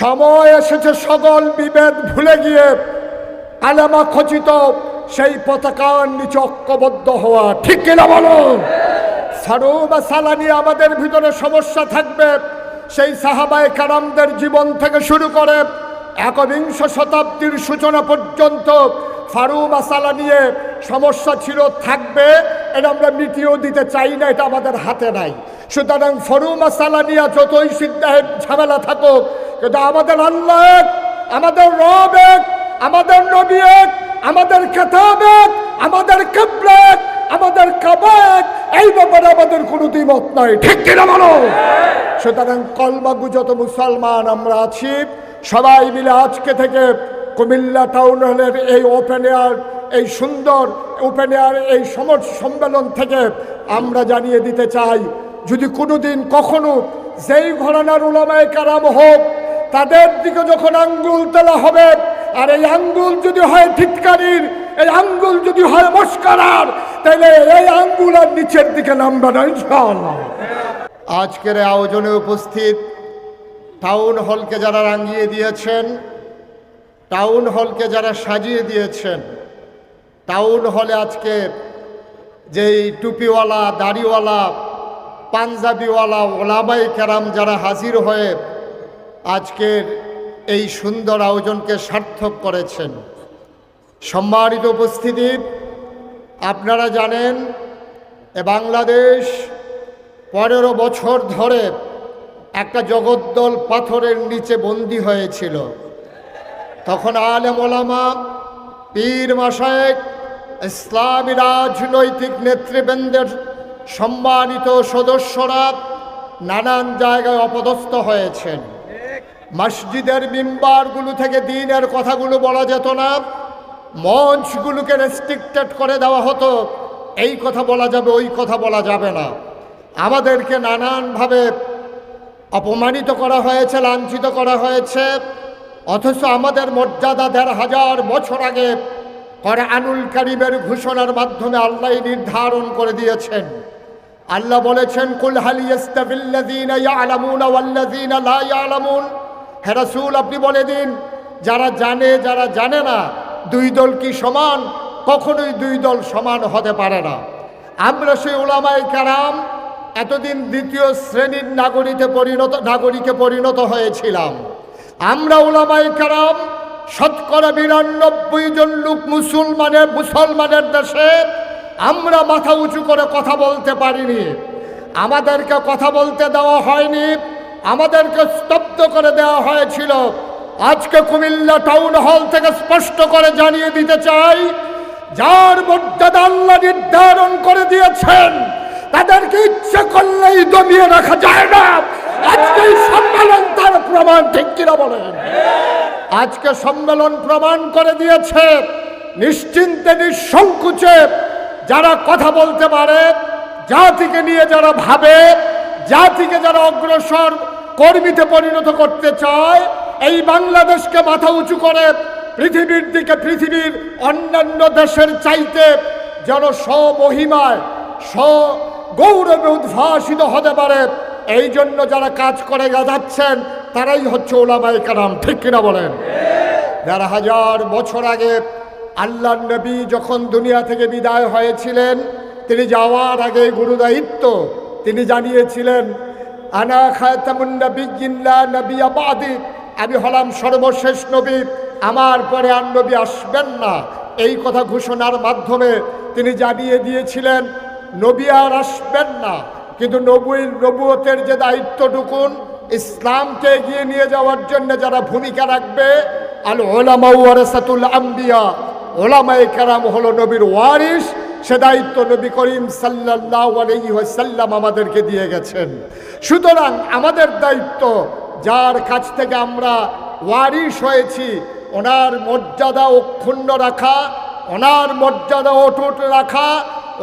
সময় এসেছে, সকল বিভেদ ভুলে গিয়ে আলামা খচিত সেই পতাকার নিচে ঐক্যবদ্ধ হওয়া, ঠিক কিনা বলো? সারু বা সালানি আমাদের ভিতরে সমস্যা থাকবে। সেই সাহাবায় কারামদের জীবন থেকে শুরু করে একবিংশ শতাব্দীর সূচনা পর্যন্ত ফারু মাসালা নিয়ে সমস্যা ছিল, থাকবে, এটা আমরা মিটিয়েও দিতে চাই না, এটা আমাদের হাতে নাই। সুতরাং ফরু মাসালা নিয়ে যতই সিদ্ধায় ঝামেলা থাকুক কিন্তু আমাদের আল্লাহ এক, আমাদের রব এক আমাদের নবী এক আমাদের কেতাব এক আমাদের কেবলা এক আমাদের কাবাক এই ব্যাপারে আমাদের কোনো দ্বিমত নাই। ঠিক কিনা বলো? সুতরাং কলমাগু যত মুসলমান আমরা আছি সবাই মিলে আজকে থেকে কুমিল্লা টাউন হলের এই ওপেন এয়ার এই সুন্দর ওপেন এয়ার এই সমর সম্মেলন থেকে আমরা জানিয়ে দিতে চাই যদি কোনোদিন কখনো যেই ঘরানার ওলামায় কারাম হোক তাদের দিকে যখন আঙ্গুল তোলা হবে, আর এই আঙ্গুল যদি হয় ঠিককারির এই আঙ্গুল যদি হয় মস্কারার, তাহলে এই আঙ্গুল আর নিচের দিকে নামবে না, ইনশাআল্লাহ। আজকের আয়োজনে উপস্থিত টাউন হলকে যারা রাঙিয়ে দিয়েছেন, টাউন হলকে যারা সাজিয়ে দিয়েছেন, টাউন হলে আজকে যেই টুপিওয়ালা, দাড়িওয়ালা, পাঞ্জাবিওয়ালা ওলামাই কেরাম যারা হাজির হয়ে আজকের এই সুন্দর আয়োজনকে সার্থক করেছেন। সম্মানিত উপস্থিতি, আপনারা জানেন, এ বাংলাদেশ পনেরো বছর ধরে একটা জগদ্দল পাথরের নিচে বন্দী হয়েছিল। তখন আলেম ওলামা পীর মাসায়েক ইসলামী রাজনৈতিক নেতৃবৃন্দের সম্মানিত সদস্যরা নানান জায়গায় অপদস্থ হয়েছেন। মসজিদের মিম্বারগুলো থেকে দিনের কথাগুলো বলা যেত না। মঞ্চগুলোকে রেস্ট্রিক্টেড করে দেওয়া হতো। এই কথা বলা যাবে, ওই কথা বলা যাবে না। আমাদেরকে নানানভাবে অপমানিত করা হয়েছে, লাঞ্ছিত করা হয়েছে। অথচ আমাদের মর্যাদা দেড় হাজার বছর আগে করে আনুল কারিমের ঘোষণার মাধ্যমে আল্লাহ নির্ধারণ করে দিয়েছেন। আল্লাহ বলেছেন, কুল হালিয়াস্তাবিল্লাযীনা ইয়ালামুনা ওয়াল্লাযীনা লা হে রাসূল, আপনি বলে দিন, যারা জানে যারা জানে না, দুই দল কি সমান? কখনোই দুই দল সমান হতে পারে না। আমরা সেই ওলামাই কারাম এতদিন দ্বিতীয় শ্রেণির নাগরিকে পরিণত নাগরিকে পরিণত হয়েছিলাম। আমরা ওলামাই কারাম শতকরা বিরানব্বই জন লোক মুসলমানের মুসলমানের দেশে আমরা মাথা উঁচু করে কথা বলতে পারিনি। আমাদেরকে কথা বলতে দেওয়া হয়নি। আমাদেরকে স্তব্ধ করে দেওয়া হয়েছিল। আজকে কুমিল্লা টাউন হল থেকে স্পষ্ট করে জানিয়ে দিতে চাই, যার মর্যাদা আল্লাহ নির্ধারণ করে দিয়েছেন তাদেরকে ইচ্ছে করলেই দমিয়ে রাখা যায় না? আজকে সম্মেলন তার প্রমাণ, ঠিক কিনা বলেন? আজকে সম্মেলন প্রমাণ করে দিয়েছে, নিশ্চিন্তে, নিঃসংকোচে যারা কথা বলতে পারে, জাতিকে নিয়ে যারা ভাবে, জাতিকে যারা অগ্রসর কর্মীতে পরিণত করতে চায়, এই বাংলাদেশকে মাথা উঁচু করে পৃথিবীর দিকে পৃথিবীর অন্যান্য দেশের চাইতে যেন স্বমহিমায় স্ব গৌরবে উদ্ভাসিত হতে পারে, এই জন্য যারা কাজ করে যাচ্ছেন তারাই হচ্ছে ওলামাই কারাম। ঠিক কিনা বলেন? দেড় হাজার বছর আগে আল্লাহ নবী যখন দুনিয়া থেকে বিদায় হয়েছিলেন, তিনি যাওয়ার আগে গুরুদায়িত্ব তিনি জানিয়েছিলেন আনা আমি হলাম সর্বশেষ নবী, আমার পরে আর নবী আসবেন না। এই কথা ঘোষণার মাধ্যমে তিনি জানিয়ে দিয়েছিলেন, নবী আর আসবেন না। কিন্তু নবী নবুয়তের যে দায়িত্ব দায়িত্বটুকুন, ইসলামকে এগিয়ে নিয়ে যাওয়ার জন্য যারা ভূমিকা রাখবে আল ওলামা ওয়ারাসাতুল আম্বিয়া। ওলামায়ে কেরাম হলো নবীর ওয়ারিস সে দায়িত্ব নবী করিম ওয়াসাল্লাম আমাদেরকে দিয়ে গেছেন। সুতরাং আমাদের দায়িত্ব, যার কাছ থেকে আমরা ওয়ারিস হয়েছি, ওনার মর্যাদা অক্ষুণ্ণ রাখা, ওনার মর্যাদা অটুট রাখা,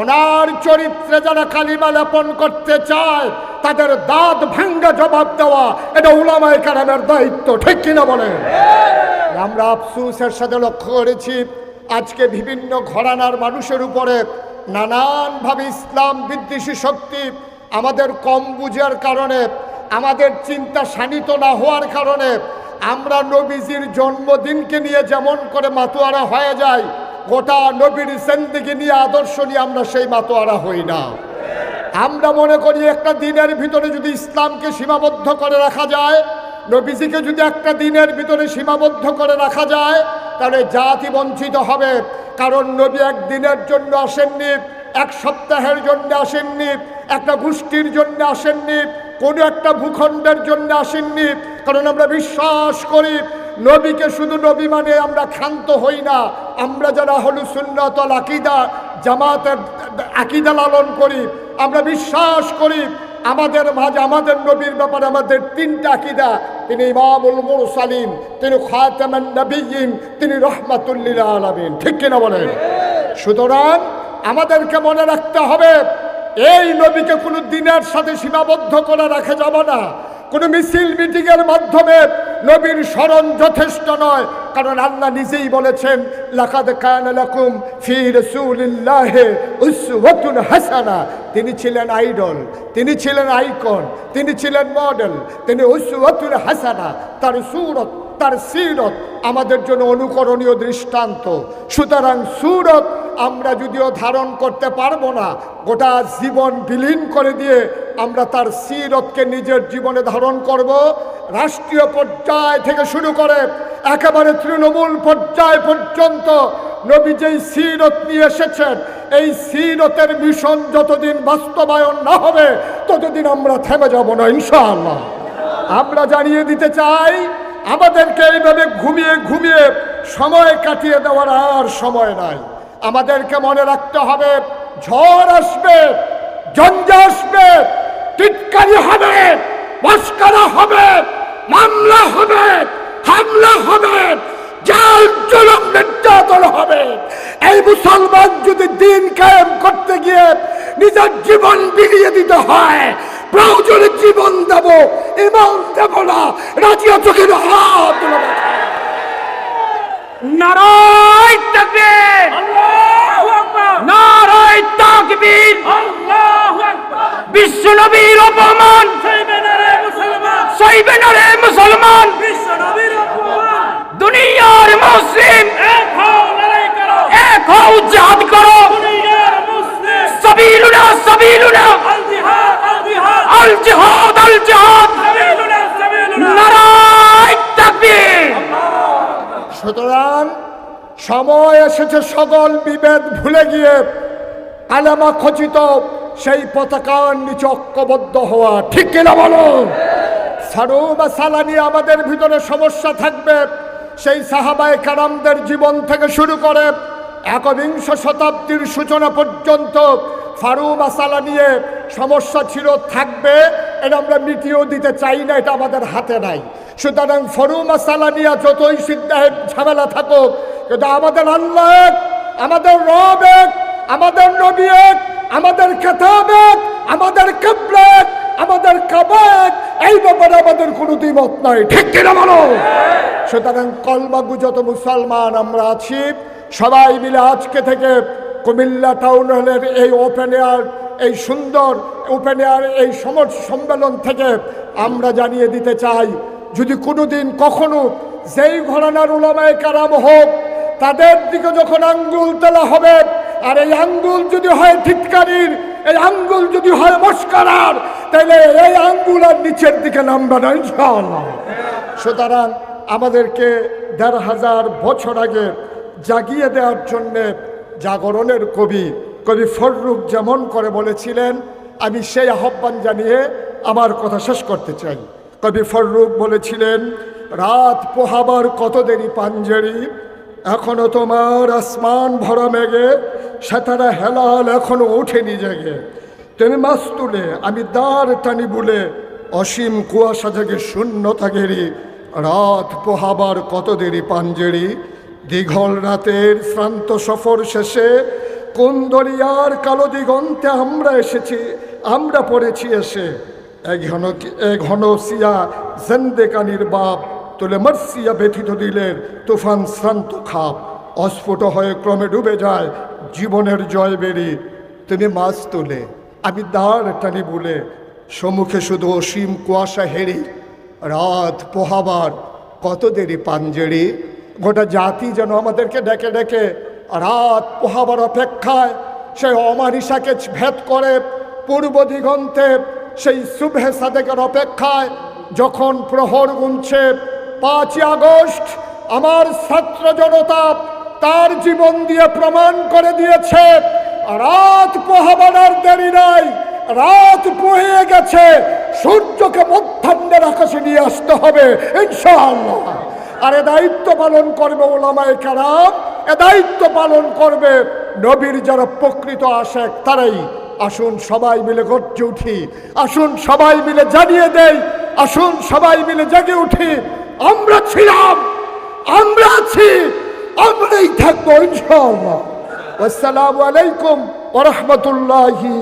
ওনার চরিত্রে যারা কালিমা লেপন করতে চায়, তাদের দাঁত ভাঙ্গা জবাব দেওয়া, এটা উলামায় কারামের দায়িত্ব, ঠিক কিনা বলেন? আমরা আফসুসের সাথে লক্ষ্য করেছি আজকে বিভিন্ন ঘরানার মানুষের উপরে নানানভাবে ইসলাম বিদ্বেষী শক্তি আমাদের কম বুঝার কারণে, আমাদের চিন্তা শানিত না হওয়ার কারণে আমরা নবীজির জন্মদিনকে নিয়ে যেমন করে মাতোয়ারা হয়ে যায় গোটা নবীর সেন্দিকে নিয়ে আদর্শ নিয়ে আমরা সেই মাতোয়ারা হই না। আমরা মনে করি একটা দিনের ভিতরে যদি ইসলামকে সীমাবদ্ধ করে রাখা যায়, নবীজিকে যদি একটা দিনের ভিতরে সীমাবদ্ধ করে রাখা যায় তাহলে জাতি বঞ্চিত হবে। কারণ নবী একদিনের জন্য আসেননি, এক সপ্তাহের জন্য আসেননি, একটা গোষ্ঠীর জন্য আসেননি, কোনো একটা ভূখণ্ডের জন্য আসেননি। কারণ আমরা বিশ্বাস করি, নবীকে শুধু নবী মানে আমরা ক্ষান্ত হই না। আমরা যারা হলু সুন্নতল আকিদা, জামাতের আকিদা লালন করি, আমরা বিশ্বাস করি, আমাদের মাঝে, আমাদের নবীর ব্যাপারে আমাদের তিনটা আকিদা। তিনি ইমামুল মুরসালিন, তিনি খাতামান নবীন তিনি রহমাতুল্লিল আলামিন। ঠিক কিনা বলেন? সুতরাং আমাদেরকে মনে রাখতে হবে, এই নবীকে কোনো দিনের সাথে সীমাবদ্ধ করে রাখা যাবে না। কোনো মিছিল, মিটিংয়ের মাধ্যমে নবীর স্মরণ যথেষ্ট নয়, কারণ আল্লাহ নিজেই বলেছেন, লাকাদ কানা লাকুম ফি রাসূলিল্লাহি উসওয়াতুন হাসানা। তিনি ছিলেন আইডল, তিনি ছিলেন আইকন, তিনি ছিলেন মডেল, তিনি উসওয়াতুন হাসানা, তার সুরত। তার সিরত আমাদের জন্য অনুকরণীয় দৃষ্টান্ত। সুতরাং সুরত আমরা যদিও ধারণ করতে পারব না, গোটা জীবন বিলীন করে দিয়ে আমরা তার সিরতকে নিজের জীবনে ধারণ করব। রাষ্ট্রীয় পর্যায় থেকে শুরু করে একেবারে তৃণমূল পর্যায় পর্যন্ত নবী যেই সিরত নিয়ে এসেছেন, এই সিরতের মিশন যতদিন বাস্তবায়ন না হবে, ততদিন আমরা থেমে যাব না, ইনশাআল্লাহ। আমরা জানিয়ে দিতে চাই আমাদেরকে এইভাবে ঘুমিয়ে ঘুমিয়ে সময় কাটিয়ে দেওয়ার আর সময় নাই। আমাদেরকে মনে রাখতে হবে, ঝড় আসবে, জঞ্জা আসবে, টিটকারি হবে, মস্কারা হবে, মামলা হবে, হামলা হবে, জাল জুলুম নির্যাতন হবে। এই মুসলমান যদি দিন কায়েম করতে গিয়ে নিজের জীবন বিলিয়ে দিতে হয়, প্রয়োজনে জীবন দেব ইমান দেব না রাজি আছো কিনা? হাত তুলে দেখাও। নারায় তাকবীর। আল্লাহু আকবার। নারায় তাকবীর। আল্লাহু আকবার। বিশ্ব নবীর অপমান সইবেনারে মুসলমান। সইবে না রে মুসলমান। বিশ্ব নবীর অপমান। দুনিয়ার মুসলিম। এক হও লড়াই করো। এক হও জিহাদ করো। দুনিয়ার মুসলিম। সাবিলুনা সাবিলুনা। আল জিহাদ আল সুতরাং সময় এসেছে সকল বিভেদ ভুলে গিয়ে আলামা খচিত সেই পতাকার নিচে ঐক্যবদ্ধ হওয়া ঠিক কিনা বলো? সারু বা সালানি আমাদের ভিতরে সমস্যা থাকবে। সেই সাহাবায় কারামদের জীবন থেকে শুরু করে একবিংশ শতাব্দীর সূচনা পর্যন্ত ফারু মাসালা নিয়ে সমস্যা ছিল, থাকবে এটা আমরা মিটিয়েও দিতে চাই না, এটা আমাদের হাতে নাই। সুতরাং ফরু মাসালা নিয়ে যতই সিদ্ধাহের ঝামেলা থাকুক, কিন্তু আমাদের আল্লাহ আমাদের রব এক, আমাদের নবী এক, আমাদের কেতাব এক, আমাদের কেবলা আমাদের কাবাক এই ব্যাপারে আমাদের কোনো দ্বিমত নাই। ঠিক কিনা বলো? সুতরাং কলমাগু যত মুসলমান আমরা আছি, সবাই মিলে আজকে থেকে কুমিল্লা টাউন হলের এই ওপেন এয়ার এই সুন্দর ওপেন এয়ার এই সমর সম্মেলন থেকে আমরা জানিয়ে দিতে চাই, যদি কোনোদিন কখনো যেই ঘরানার উলামায় কারাম হোক, তাদের দিকে যখন আঙ্গুল তোলা হবে, আর এই আঙ্গুল যদি হয় ঠিককারির এই আঙ্গুল যদি হয় মস্কারার তাহলে এই আঙ্গুল আর নিচের দিকে নামবে না সুতরাং আমাদেরকে দেড় হাজার বছর আগে জাগিয়ে দেওয়ার জন্যে জাগরণের কবি কবি ফররুখ যেমন করে বলেছিলেন, আমি সেই আহ্বান জানিয়ে আমার কথা শেষ করতে চাই। কবি ফররুখ বলেছিলেন, রাত পোহাবার কত দেরি পাঞ্জেরি, এখনও তোমার আসমান ভরা মেঘে, সেতারা হেলাল এখনও ওঠেনি জেগে। তুমি মাছ তুলে, আমি দাঁড় টানি বলে, অসীম কুয়াশা জেগে শূন্যতা ঘেরি রাত পোহাবার কত দেরি পাঞ্জেরি দীঘল রাতের শ্রান্ত সফর শেষে কোন দরিয়ার কালো দিগন্তে আমরা এসেছি, আমরা পড়েছি এসে। এ ঘন এ ঘন সিয়া জেন্দেকানির বাপ তুলে মার্সিয়া ব্যথিত দিলের তুফান শ্রান্ত খাপ। অস্ফুট হয়ে ক্রমে ডুবে যায় জীবনের জয় বেরি তুমি মাছ তোলে, আমি দাঁড় টানি বলে, সম্মুখে শুধু অসীম কুয়াশা হেরি রাত পোহাবার কত দেরি পাঞ্জেরি গোটা জাতি যেন আমাদেরকে ডেকে ডেকে রাত পোহাবার অপেক্ষায় সেই অমানিসাকে ভেদ করে পূর্ব দিগন্তে সেই শুভে সাদেকের অপেক্ষায় যখন প্রহর গুনছে পাঁচই আগস্ট, আমার ছাত্র জনতা তার জীবন দিয়ে প্রমাণ করে দিয়েছে, রাত পোহাবার দেরি নাই, রাত পোহে গেছে, সূর্যকে মধ্যাহ্নের আকাশে নিয়ে আসতে হবে, ইনশাআল্লাহ। আর এ দায়িত্ব পালন করবে ওলামায় কারাম, এ দায়িত্ব পালন করবে নবীর যারা প্রকৃত আশেক, তারাই। আসুন সবাই মিলে গর্জে উঠি, আসুন সবাই মিলে জানিয়ে দেই, আসুন সবাই মিলে জেগে উঠি। আমরা ছিলাম, আমরা আছি, আমরাই থাকব আসসালামু আলাইকুম ওরহমতুল্লাহি